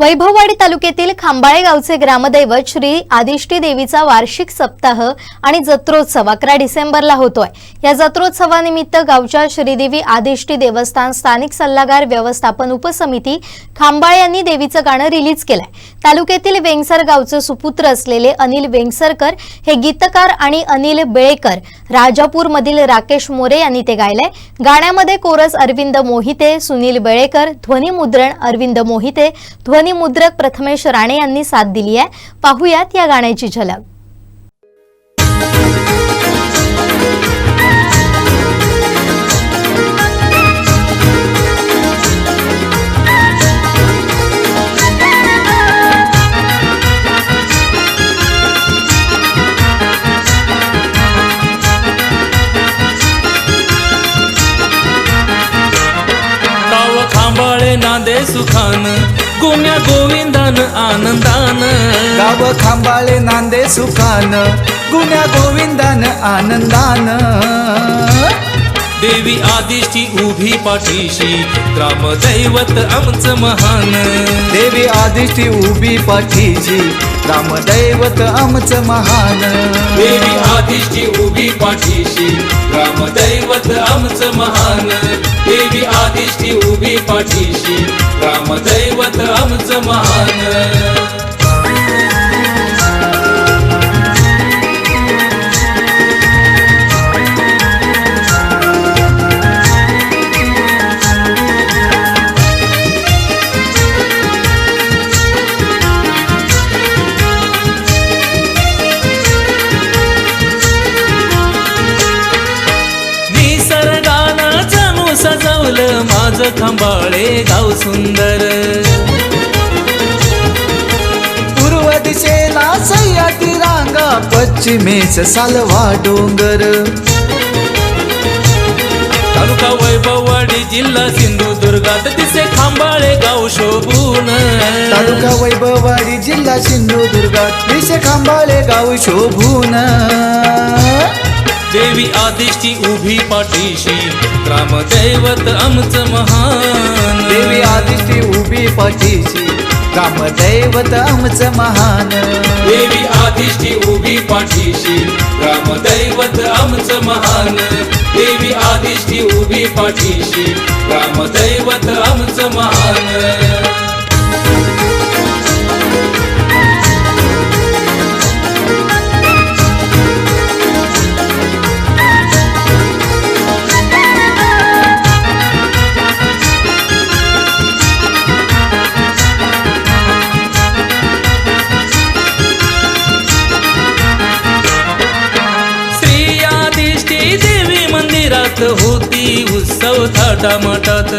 वैभववाडी तालुक्यातील खांबाळे गावचे ग्रामदैवत श्री आदिष्टी देवीचा वार्षिक सप्ताह आणि जत्रोत्सव अकरा डिसेंबरला होतोय. या जत्रोत्सवानिमित्त गावच्या श्रीदेवी आदिष्टी देवस्थान स्थानिक सल्लागार व्यवस्थापन उपसमिती खांबाळे यांनी देवीचं गाणं रिलीज केलंय. तालुक्यातील वेंगसर गावचे सुपुत्र असलेले अनिल वेंगसरकर हे गीतकार आणि अनिल बेळेकर राजापूरमधील राकेश मोरे यांनी ते गायलंय. गाण्यामध्ये कोरस अरविंद मोहिते सुनील बेळेकर ध्वनिमुद्रण अरविंद मोहिते ध्वनी मुद्रक प्रथमेश राणे यांनी साथ दिली आहे. पाहुयात या गाण्याची झलक. सुखान. गुण्या गोविंदान आनंदान. गाव खांबाळे नांदे सुखान. गुण्या गोविंदान आनंदान. देवी आदिष्टी उभी पाठीशी ग्रामदैवत आमचं महान. देवी आदिष्टी उभी पाठीची रामदैवत आमचं महान. देवी आदिष्टी उभी पाठीशी ग्रामदैवत आमचं महान. देवी आदिष्टी उभी पाठीशी ग्रामदैवत आमचं महान. सजवलं खंबाळे गाव सुंदर. पूर्व दिशेला सह्याद्री रांगा पश्चिमेस सालवा डोंगर. तालुका वैभववाडी जिल्हा सिंधुदुर्गात दिसे खांबाळे गाव शोभून. तालुका वैभववाडी जिल्हा सिंधुदुर्गात दिसे खांबाळे गाव शोभून. देवी आदिष्टी उभी पाठीशी. ग्रामदैवत आमचं महान. देवी आदिष्टी उभी पाठीची रामदैवत आमचं महान. देवी आदिष्टी उभी पाठीशी. ग्रामदैवत आमचं महान. देवी आदिष्टी उभी पाठीशी. ग्रामदैवत आमचं महान. मंदिरात होती उत्सव थाटामाटात.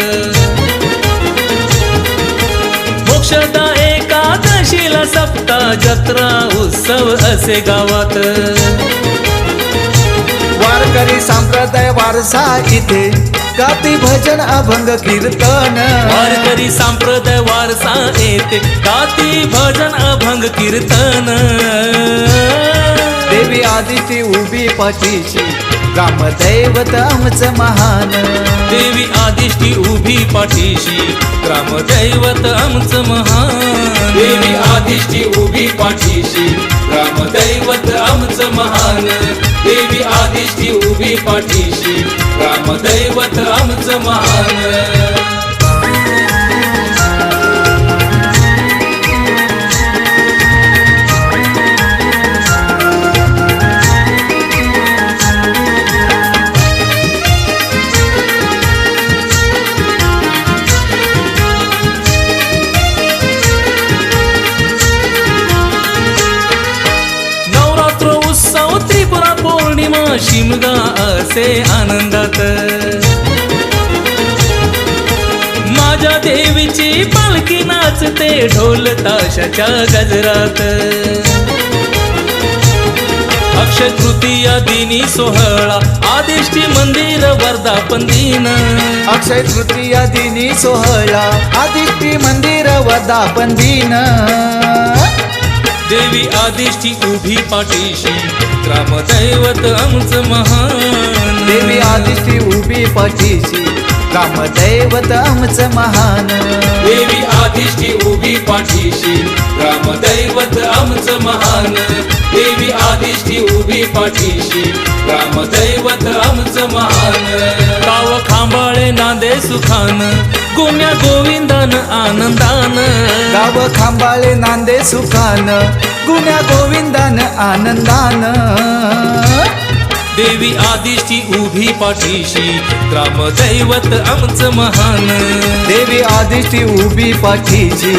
मोक्षदा एकादशीला सप्ता जत्रा उत्सव असे गावात. वारकरी संप्रदाय वारसा इथे गाती भजन अभंग कीर्तन. वारकरी संप्रदाय वारसा येते गाती भजन अभंग कीर्तन. देवी आदिती उभी पाठीशी ग्रामदैवत आमचं महान. देवी आदिष्टी उभी पाठीशी ग्रामदैवत आमचं महान. देवी आदिष्टी उभी पाठीशी ग्रामदैवत आमचं महान. देवी आदिष्टी उभी पाठीशी ग्रामदैवत आमचं महान. शिमगा असे आनंदात. माझ्या देवीची पालखी नाचते ढोल ताशाच्या गजरात. अक्षय तृतीया दिनी सोहळा आदिष्टी मंदिर वर्धापन दिन. अक्षय तृतीया दिनी सोहळा आदित्य मंदिर वर्धापन दिन. देवी आदिष्टी उभी पाठीशी ग्रामदैवत आमचं महान. देवी आदिष्टी उभी पाठीशी. रामदैवत आमचं महान. देवी आदिष्टी उभी पाठीशी. ग्रामदैवत आमचं महान. देवी आदिष्टी उभी पाठीशी. ग्रामदैवत आमचं महान. गाव खांबाळे नांदे सुखान. गोम्या गोविंदान आनंदान. गाव खांबाळे नांदे सुखान. गुण्या गोविंदान आनंदान. देवी आदिष्टी उभी पाठीशी ग्रामदैवत आमचं महान. देवी आदिष्टी उभी पाठीची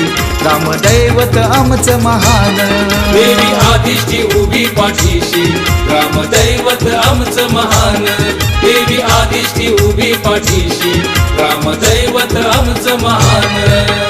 रामदैवत आमचं महान. देवी आदिष्टी उभी पाठीशी ग्रामदैवत आमचं महान. देवी आदिष्टी उभी पाठीशी ग्रामदैवत आमचं महान.